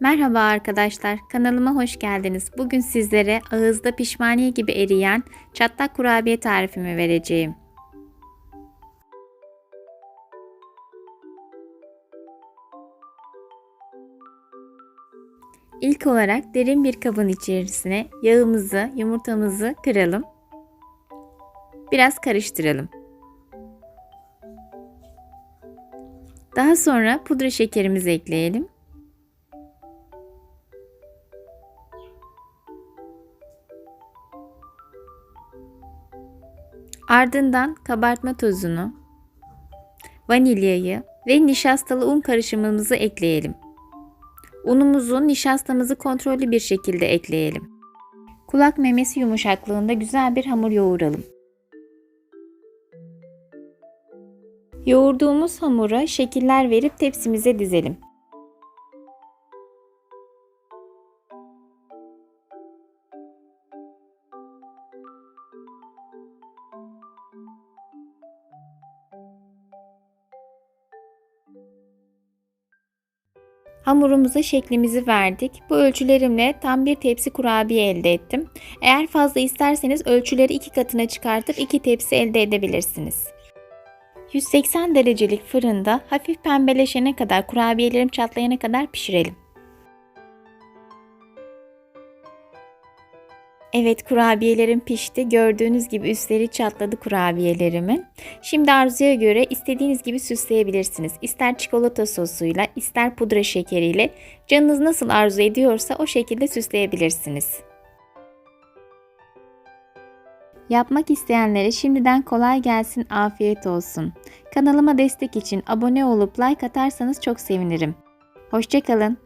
Merhaba arkadaşlar, kanalıma hoş geldiniz. Bugün sizlere ağızda pişmaniye gibi eriyen çatlak kurabiye tarifimi vereceğim. İlk olarak derin bir kabın içerisine yağımızı, yumurtamızı kıralım. Biraz karıştıralım. Daha sonra pudra şekerimizi ekleyelim. Ardından kabartma tozunu, vanilyayı ve nişastalı un karışımımızı ekleyelim. Unumuzu, nişastamızı kontrollü bir şekilde ekleyelim. Kulak memesi yumuşaklığında güzel bir hamur yoğuralım. Yoğurduğumuz hamura şekiller verip tepsimize dizelim. Hamurumuza şeklimizi verdik. Bu ölçülerimle tam bir tepsi kurabiye elde ettim. Eğer fazla isterseniz ölçüleri iki katına çıkartıp iki tepsi elde edebilirsiniz. 180 derecelik fırında hafif pembeleşene kadar kurabiyelerim çatlayana kadar pişirelim. Evet kurabiyelerim pişti. Gördüğünüz gibi üstleri çatladı kurabiyelerimin. Şimdi arzuya göre istediğiniz gibi süsleyebilirsiniz. İster çikolata sosuyla, ister pudra şekeriyle. Canınız nasıl arzu ediyorsa o şekilde süsleyebilirsiniz. Yapmak isteyenlere şimdiden kolay gelsin, afiyet olsun. Kanalıma destek için abone olup like atarsanız çok sevinirim. Hoşçakalın.